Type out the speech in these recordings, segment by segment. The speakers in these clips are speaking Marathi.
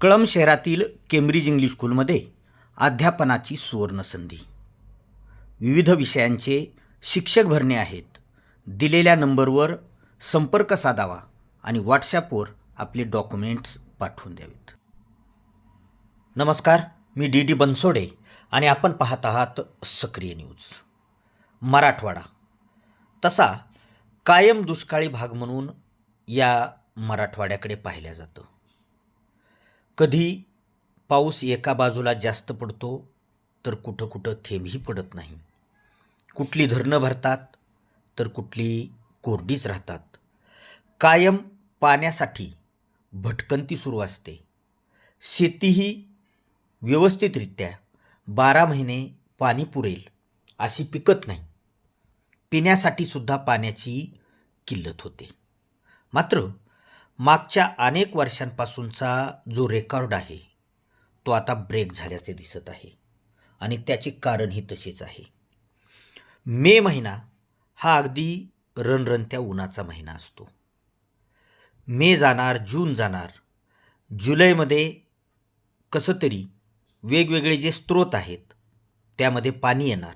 कळम शहरातील केम्ब्रिज इंग्लिश स्कूलमध्ये अध्यापनाची सुवर्णसंधी विविध विषयांचे शिक्षक भरणे आहेत. दिलेल्या नंबरवर संपर्क साधावा आणि व्हॉट्सॲपवर आपले डॉक्युमेंट्स पाठवून द्यावेत. नमस्कार मी डी डी बनसोडे आणि आपण पाहत आहात सक्रिय न्यूज. मराठवाडा. तसा कायम दुष्काळी भाग म्हणून या मराठवाड्याकडे पाहिल्या जातं. कधी पाऊस एका बाजूला जास्त पडतो तर कुठं कुठं थेंबही पडत नाही. कुठली धरणं भरतात तर कुठली कोरडीच राहतात. कायम पाण्यासाठी भटकंती सुरू असते. शेतीही व्यवस्थितरित्या बारा महिने पाणी पुरेल अशी पिकत नाही. पिण्यासाठी सुद्धा पाण्याची किल्लत होते. मात्र मागच्या अनेक वर्षांपासूनचा जो रेकॉर्ड आहे तो आता ब्रेक झाल्याचे दिसत आहे. आणि त्याचे कारणही तसेच आहे. मे महिना हा अगदी रणरणत्या उन्हाचा महिना असतो. मे जाणार जून जाणार जुलैमध्ये कसं तरी वेगवेगळे जे स्रोत आहेत त्यामध्ये पाणी येणार.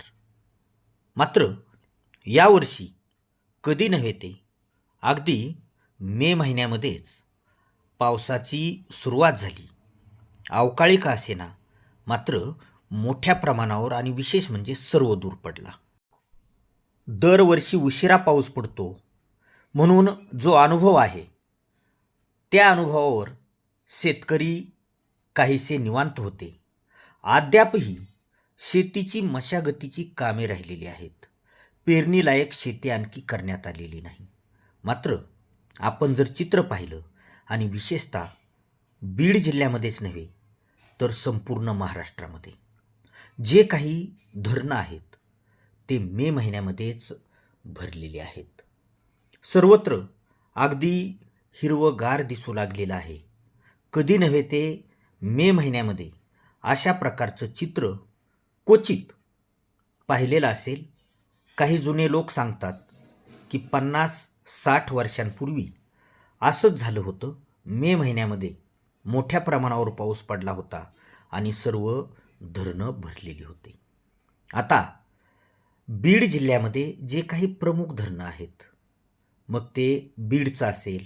मात्र यावर्षी कधी नव्हे ते अगदी मे महिन्यामध्येच पावसाची सुरुवात झाली. अवकाळी का असेना मात्र मोठ्या प्रमाणावर आणि विशेष म्हणजे सर्व दूर पडला. दरवर्षी उशिरा पाऊस पडतो म्हणून जो अनुभव आहे त्या अनुभवावर शेतकरी काहीसे निवांत होते. अद्यापही शेतीची मशागतीची कामे राहिलेली आहेत. पेरणीलायक शेती आणखी करण्यात आलेली नाही. मात्र आपण जर चित्र पाहिलं आणि विशेषतः बीड जिल्ह्यामध्येच नव्हे तर संपूर्ण महाराष्ट्रामध्ये. जे काही धरणं आहेत ते मे महिन्यामध्येच भरलेले आहेत. सर्वत्र अगदी हिरवंगार दिसू लागलेलं आहे. कधी नव्हे ते मे महिन्यामध्ये अशा प्रकारचं चित्र क्वचित पाहिलेलं असेल. काही जुने लोक सांगतात की पन्नास साठ वर्षांपूर्वी असंच झालं होतं. मे महिन्यामध्ये मोठ्या प्रमाणावर पाऊस पडला होता आणि सर्व धरणं भरलेली होती. आता बीड जिल्ह्यामध्ये जे काही प्रमुख धरणं आहेत मग ते बीडचं असेल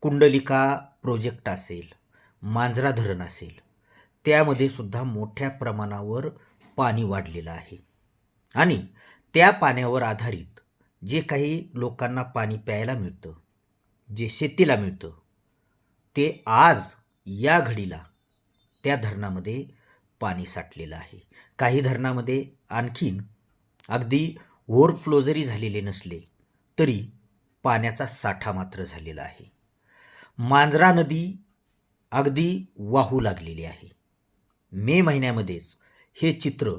कुंडलिका प्रोजेक्ट असेल मांजरा धरण असेल त्यामध्ये सुद्धा मोठ्या प्रमाणावर पाणी वाढलेलं आहे. आणि त्या पाण्यावर आधारित जे काही लोकांना पाणी प्यायला मिळतं जे शेतीला मिळतं ते आज या घडीला त्या धरणामध्ये पाणी साठलेलं आहे. काही धरणामध्ये आणखीन अगदी ओव्हरफ्लो जरी झालेले नसले तरी पाण्याचा साठा मात्र झालेला आहे. मांजरा नदी अगदी वाहू लागलेली आहे. मे महिन्यामध्येच हे चित्र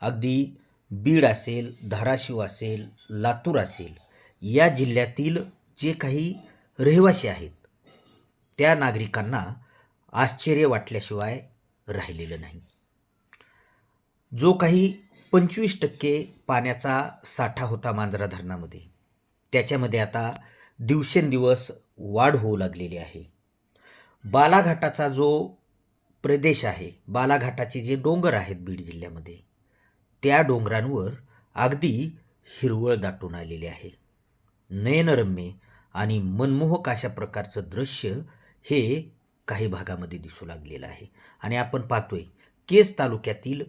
अगदी बीड असेल धाराशिव असेल लातूर असेल या जिल्ह्यातील जे काही रहिवासी आहेत त्या नागरिकांना आश्चर्य वाटल्याशिवाय राहिलेलं नाही. जो काही पंचवीस टक्के पाण्याचा साठा होता मांजरा धरणामध्ये त्याच्यामध्ये आता दिवसेंदिवस वाढ होऊ लागलेली आहे. बालाघाटाचा जो प्रदेश आहे बालाघाटाचे जे डोंगर आहेत बीड जिल्ह्यामध्ये त्या डोंगरांवर अगदी हिरवळ दाटून आलेली आहे. नयनरम्य आणि मनमोहक अशा प्रकारचं दृश्य हे काही भागामध्ये दिसू लागलेलं आहे. आणि आपण पाहतोय केस तालुक्यातील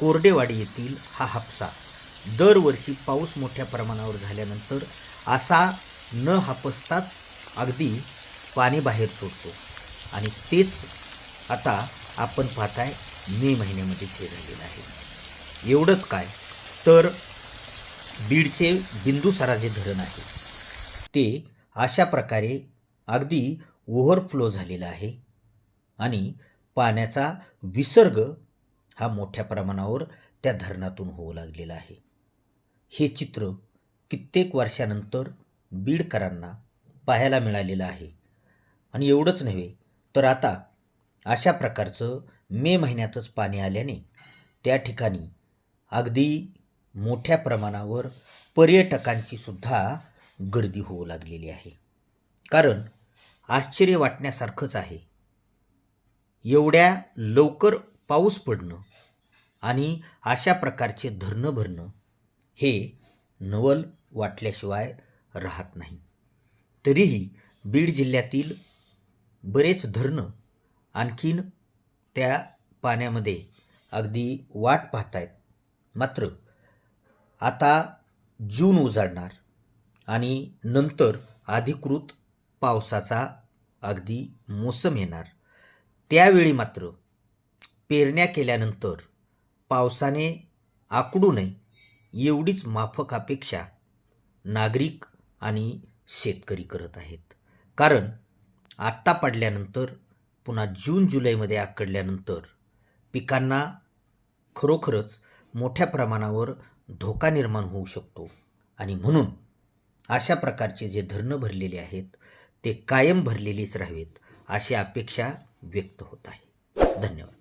कोरडेवाडी येथील हा हापसा दरवर्षी पाऊस मोठ्या प्रमाणावर झाल्यानंतर असा न हापसताच अगदी पाणी बाहेर सोडतो. आणि तेच आता आपण पाहताय मे महिन्यामध्ये हे झालेलं आहे. एवढंच काय? तर बीडचे बिंदुसराजे धरण आहे. ते अशा प्रकारे अगदी ओव्हरफ्लो झालेलं आहे आणि पाण्याचा विसर्ग हा मोठ्या प्रमाणावर त्या धरणातून होऊ लागलेला आहे. हे चित्र कित्येक वर्षानंतर बीडकरांना पाहायला मिळालेलं आहे. आणि एवढंच नव्हे तर आता अशा प्रकारचं मे महिन्यातच पाणी आल्याने त्या ठिकाणी अगदी मोठ्या प्रमाणावर पर्यटकांची सुद्धा गर्दी होऊ लागलेली आहे. कारण आश्चर्य वाटण्यासारखंच आहे. एवढ्या लवकर पाऊस पडणं आणि अशा प्रकारचे धरणं भरणं हे नवल वाटल्याशिवाय राहत नाही. तरीही बीड जिल्ह्यातील बरेच धरणं आणखीन त्या पाण्यामध्ये अगदी वाट पाहतायत. मात्र आता जून उजाडणार आणि नंतर अधिकृत पावसाचा अगदी मोसम येणार. त्यावेळी मात्र पेरण्या केल्यानंतर पावसाने आकडू नये एवढीच माफक अपेक्षा नागरिक आणि शेतकरी करत आहेत. कारण आत्ता पडल्यानंतर पुन्हा जून जुलैमध्ये आकडल्यानंतर पिकांना खरोखरच मोठ्या प्रमाणावर धोका निर्माण होऊ शकतो. आणि म्हणून अशा प्रकारचे जे धरणं भरलेले आहेत ते कायम भरलेलीच राहावेत अशी अपेक्षा व्यक्त होत आहे. धन्यवाद.